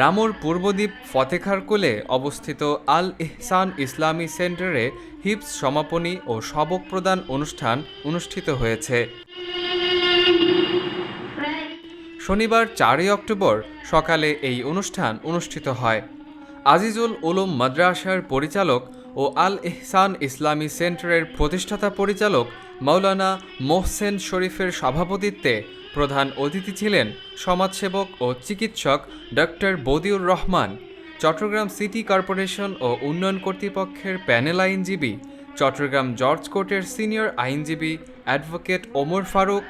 রামুর পূর্বদ্বীপ ফতেখার কোলে অবস্থিত আল ইহসান ইসলামী সেন্টারে হিপস সমাপনী ও সবক প্রদান অনুষ্ঠান অনুষ্ঠিত হয়েছে। শনিবার চারই অক্টোবর সকালে এই অনুষ্ঠান অনুষ্ঠিত হয়। আজিজুল উলুম মাদ্রাসার পরিচালক ও আল ইহসান ইসলামী সেন্টারের প্রতিষ্ঠাতা পরিচালক মাওলানা মোহসেন শরীফের সভাপতিত্বে প্রধান অতিথি ছিলেন সমাজসেবক ও চিকিৎসক doctor Badiur Rahman, Chattogram city corporation ও উন্নয়ন কর্তৃপক্ষের প্যানেল আইনজীবী, চট্টগ্রাম জর্জ কোর্টের সিনিয়র আইনজীবী অ্যাডভোকেট ওমর ফারুক,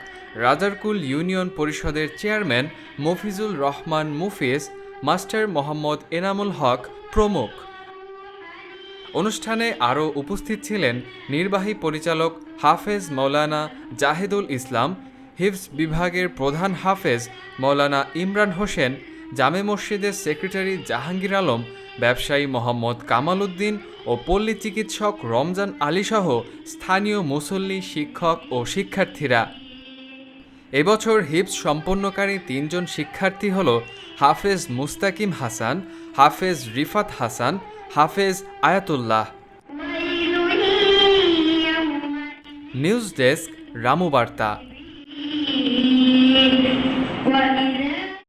রাজারকুল ইউনিয়ন পরিষদের চেয়ারম্যান মফিজুল রহমান মুফিজ, মাস্টার মোহাম্মদ এনামুল হক প্রমুখ। অনুষ্ঠানে আরও উপস্থিত ছিলেন নির্বাহী পরিচালক হাফেজ মৌলানা জাহেদুল ইসলাম হিফজ বিভাগের প্রধান হাফেজ মৌলানা ইমরান হোসেন, জামে মসজিদের সেক্রেটারি জাহাঙ্গীর আলম, ব্যবসায়ী মোহাম্মদ কামাল উদ্দিন ও পল্লী চিকিৎসক রমজান আলীসহ স্থানীয় মুসল্লি, শিক্ষক ও শিক্ষার্থীরা। এবছর হিপস সম্পন্নকারী তিনজন শিক্ষার্থী হল হাফেজ মুস্তাকিম হাসান, হাফেজ রিফাত হাসান, হাফেজ আয়াতুল্লাহ। নিউজ ডেস্ক রামু বার্তা।